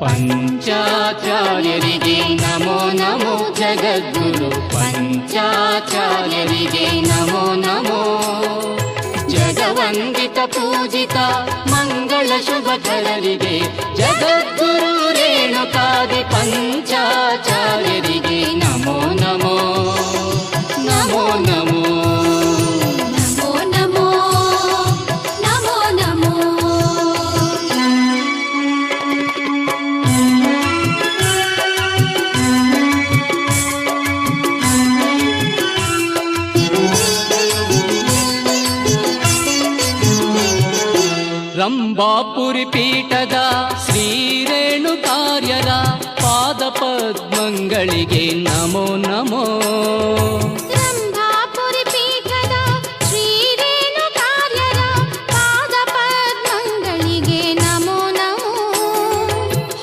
ಪಂಚಾಚಾರ್ಯರಿಗೆ ನಮೋ ನಮೋ ಜಗದ್ಗುರು ಪಂಚಾಚಾರ್ಯರಿಗೆ ನಮೋ ನಮೋ ಜಗವಂದಿತ ಪೂಜಿತ ಮಂಗಳ ಶುಭಕರರಿಗೆ ಜಗದ್ಗುರು ರೇಣುಕಾದಿ ಪಂಚಾಚಾರ್ಯರಿಗೆ ನಮೋ ನಮೋ ನಮೋ ನಮೋ ಅಂಬಾಪುರಿ ಪೀಠದ ಶ್ರೀರೇಣುಕಾರ್ಯರ ಪಾದ ಪದ್ಮಂಗಳಿಗೆ ನಮೋ ನಮೋ.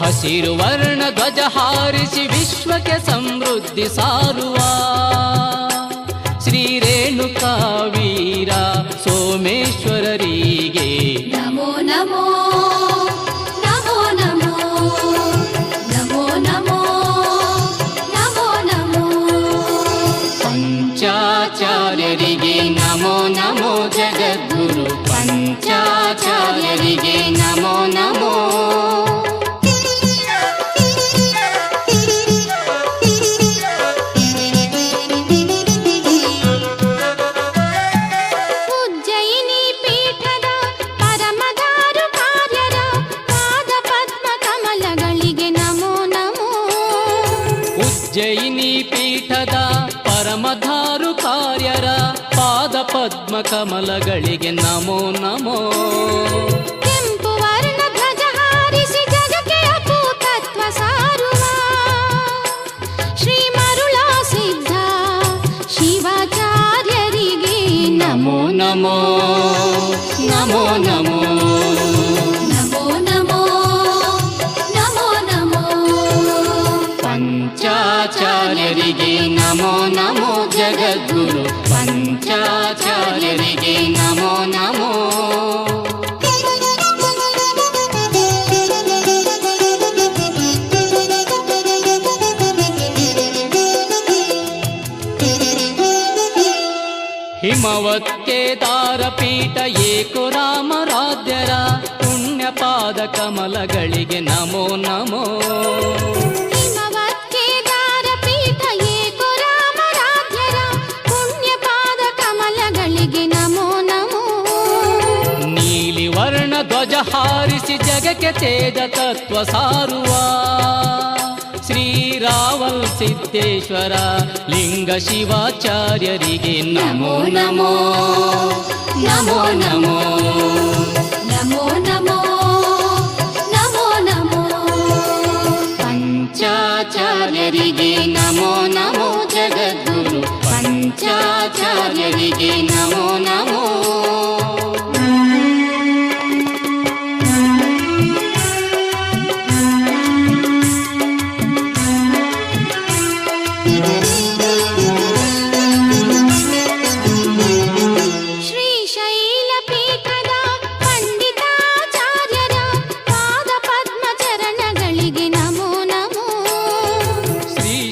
ಹಸಿರು ವರ್ಣ ಧ್ವಜ ಹಾರಿಸಿ ವಿಶ್ವಕ್ಕೆ ಸಮೃದ್ಧಿ ಸಾರುವ ಶ್ರೀರೇಣುಕಾ ವೀರ ಸೋಮೇಶ್ವರ ಪಂಚಾಚಾರ್ಯರಿಗೆ ನಮೋ ನಮೋ ಜಗದ್ಗುರು ಪಂಚಾಚಾರ್ಯರಿಗೆ ನಮೋ ನಮೋ ಉಜ್ಜಯಿನಿ ಪೀಠದ ಪರಮದಾರು ಪದ್ಮ ಕಮಲಗಳಿಗೆ ನಮೋ ನಮೋ ಕೆಂಪು ವರ್ಣ ಧ್ವಜ ಹಾರಿಸಿ ಜಗಕ್ಕೆ ಅಪೂತತ್ವ ಸಾರುವ ಶ್ರೀ ಮರುಳಾ ಸಿದ್ಧ ಶಿವಾಚಾರ್ಯರಿಗೆ ನಮೋ ನಮೋ ನಮೋ ನಮೋ ಪಂಚಾಚಾರ್ಯರಿಗೆ ನಮೋ ನಮೋ ಜಗದ್ಗುರು ಪಂಚಾ ईश्वरिगे नमो नमो ಹಿಮವತ್ಕೇದಾರಪೀಠ ಏಕೋ ರಾಮರಾಧ್ಯರ ಕಮಲಗಳಿಗೆ ನಮೋ ನಮೋ ಹಾರಿಸಿ ಜಗಕ್ಕೆ ತೇಜ ತತ್ವ ಸಾರುವ ಶ್ರೀರಾವಲ್ ಸಿದ್ದೇಶ್ವರ ಲಿಂಗ ಶಿವಾಚಾರ್ಯರಿಗೆ ನಮೋ ನಮೋ ನಮೋ ನಮೋ ನಮೋ ನಮೋ ನಮೋ ನಮೋ ಪಂಚಾಚಾರ್ಯರಿಗೆ ನಮೋ ನಮೋ ಜಗದ್ಗುರು ಪಂಚಾಚಾರ್ಯರಿಗೆ ನಮೋ ನಮೋ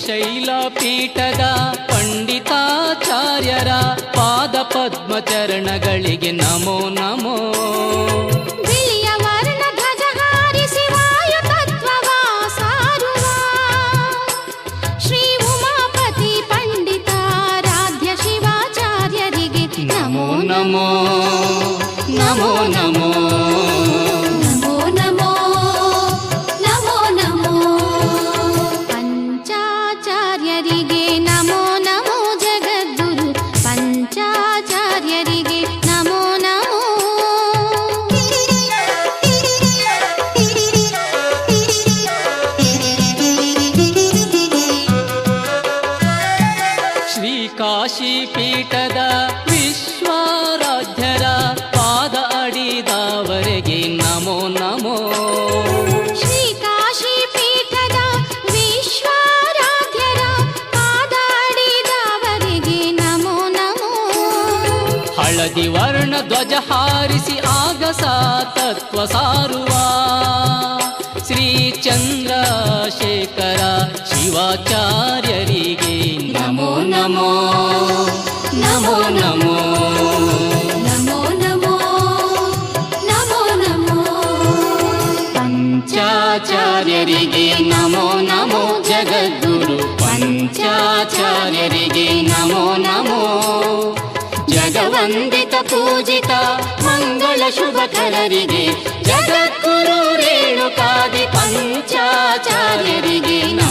ಶೈಲಾಪೀಠದ ಪಂಡಿತಾಚಾರ್ಯರ ಪಾದ ಪದ್ಮಚರಣಗಳಿಗೆ ನಮೋ. ನಮೋ ನಮೋ ನಮೋ. ನಮೋ ನಮೋ. ಕಾಶಿ ಪೀಠದ ವಿಶ್ವಾರಾಧ್ಯರ ಪಾದ ಅಡಿದವರೆಗೆ ನಮೋ ನಮೋ. ಶ್ರೀ ಕಾಶಿ ಪೀಠದ ವಿಶ್ವಾರಾಧ್ಯರ ಪಾದಾಡಿದವರಿಗೆ ನಮೋ ನಮೋ. ಹಳದಿ ವರ್ಣ ಧ್ವಜ ಹಾರಿಸಿ ಆಗಸ ತತ್ವ ಪಂಚಾಚಾರ್ಯರಿಗೆ ನಮೋ ನಮೋ ಜಗದ್ಗುರು ಪಂಚಾಚಾರ್ಯರಿಗೆ ನಮೋ ನಮೋ ಜಗವಂದಿತ ಪೂಜಿತ ಮಂಗಳ ಶುಭಕರರಿಗೆ ಜಗದ್ಗುರು ರೇಣುಕಾದಿ ಪಂಚಾಚಾರ್ಯರಿಗೆ ನಮೋ ನಮೋ